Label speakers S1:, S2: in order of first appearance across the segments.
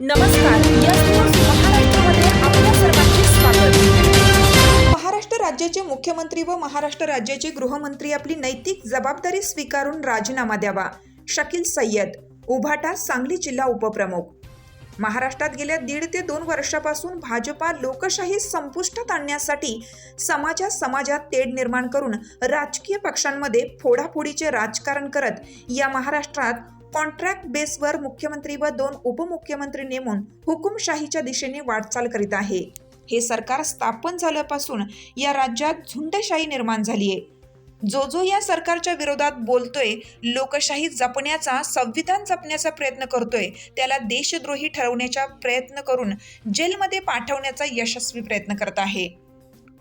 S1: नमस्कार महाराष्ट्रामध्ये आपल्या सर्वांचे स्वागत. महाराष्ट्र राज्याचे मुख्यमंत्री व महाराष्ट्र राज्याचे गृहमंत्री आपली नैतिक जबाबदारी स्वीकारून राजीनामा द्यावा. शकील सय्यद उभाटा सांगली जिल्हा उपप्रमुख. महाराष्ट्रात गेल्या दीड ते दोन वर्षापासून भाजपा लोकशाही संपुष्टात आणण्यासाठी समाजात समाजात तेढ निर्माण करून राजकीय पक्षांमध्ये फोडाफोडीचे राजकारण करत या महाराष्ट्रात कॉन्ट्रॅक्ट बेसवर मुख्यमंत्री व दोन उपमुख्यमंत्री नेमून हुकुमशाहीच्या दिशेने वाटचाल करीत आहे. हे सरकार स्थापन झाल्यापासून या राज्यात झुंडशाही निर्माण झाली आहे. जो जो या सरकारच्या विरोधात बोलतोय लोकशाही जपण्याचा संविधान जपण्याचा प्रयत्न करतोय त्याला देशद्रोही ठरवण्याचा प्रयत्न करून जेलमध्ये पाठवण्याचा यशस्वी प्रयत्न करत आहे.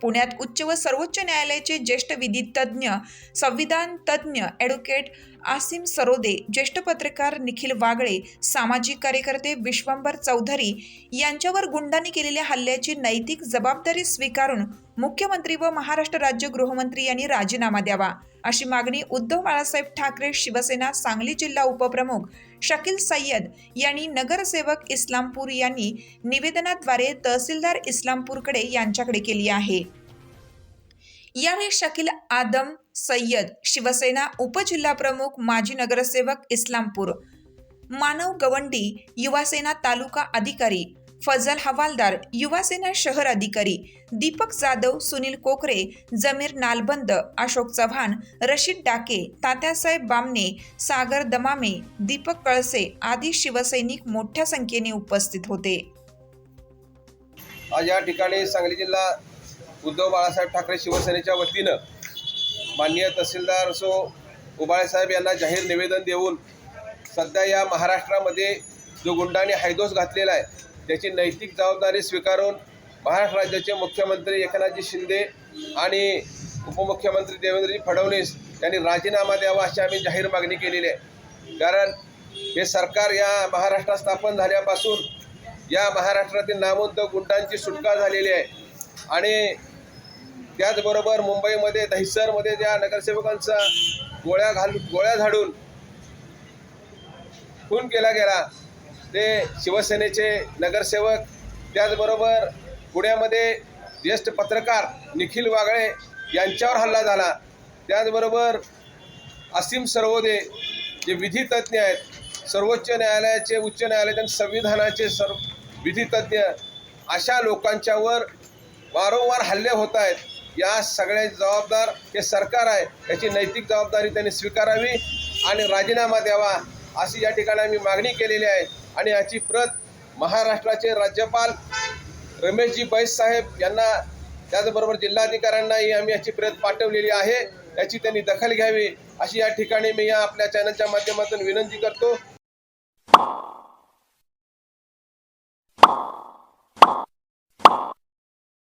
S1: पुण्यात उच्च व सर्वोच्च न्यायालयाचे ज्येष्ठ विधी तज्ज्ञ संविधान तज्ज्ञ ॲडव्होकेट आसिम सरोदे ज्येष्ठ पत्रकार निखिल वागळे सामाजिक कार्यकर्ते विश्वंभर चौधरी यांच्यावर गुंडांनी केलेल्या हल्ल्याची नैतिक जबाबदारी स्वीकारून मुख्यमंत्री व महाराष्ट्र राज्य गृहमंत्री यांनी राजीनामा द्यावा. अशी मागणी उद्धव बाळासाहेब ठाकरे शिवसेना सांगली जिल्हा उपप्रमुख शकील सय्यद यांनी नगरसेवक इस्लामपूर यांनी निवेदनाद्वारे तहसीलदार इस्लामपूरकडे यांच्याकडे केली आहे. यावेळी शकील आदम सय्यद शिवसेना उपजिल्हाप्रमुख माजी नगरसेवक इस्लामपूर मानव गवंडी युवासेना तालुका अधिकारी फजल हवालदार युवासेना शहर अधिकारी दीपक जाधव सुनील कोकरे जमीर नालबंद अशोक चव्हाण रशीद डाके तात्यासाहेब बामणे सागर दमामे दीपक कळसे आदी शिवसैनिक मोठ्या संख्येने उपस्थित होते.
S2: आज या ठिकाणी सांगली जिल्हा उद्धव बाळासाहेब ठाकरे शिवसेनेच्या वतीनं माननीय तहसीलदार सो उबाळेसाहेब यांना जाहीर निवेदन देऊन सध्या या महाराष्ट्रामध्ये जो गुंडाने हैदोस घातलेला आहे त्याची नैतिक जबाबदारी स्वीकारून महाराष्ट्र राज्याचे मुख्यमंत्री एकनाथजी शिंदे आणि उपमुख्यमंत्री देवेंद्रजी फडणवीस यांनी राजीनामा द्यावा अशी आम्ही जाहीर मागणी केलेली आहे. कारण हे सरकार या महाराष्ट्रात स्थापन झाल्यापासून या महाराष्ट्रातील नामवंत गुंडांची सुटका झालेली आहे. आणि त्याचबरोबर मुंबईमध्ये दहिसरमध्ये ज्या नगरसेवकांचा गोळ्या घाल गोळ्या झाडून खून केला गेला ते शिवसेनेचे नगरसेवक त्याचबरोबर पुण्यामध्ये ज्येष्ठ पत्रकार निखिल वागळे यांच्यावर हल्ला झाला. त्याचबरोबर असीम सर्वोदे जे विधितज्ञ आहेत सर्वोच्च न्यायालयाचे उच्च न्यायालयाचे आणि संविधानाचे सर्व विधितज्ञ अशा लोकांच्यावर वारंवार हल्ले होत आहेत. या सगळ्या जबाबदार हे सरकार आहे. याची नैतिक जबाबदारी त्यांनी स्वीकारावी आणि राजीनामा द्यावा अशी या ठिकाणी आम्ही मागणी केलेली आहे. आणि याची प्रत महाराष्ट्राचे राज्यपाल रमेशजी बैस साहेब यांना त्याचबरोबर जिल्हाधिकाऱ्यांनाही आम्ही याची प्रत पाठवलेली आहे. याची त्यांनी दखल घ्यावी अशी या ठिकाणी मी या आपल्या चॅनलच्या माध्यमातून विनंती करतो.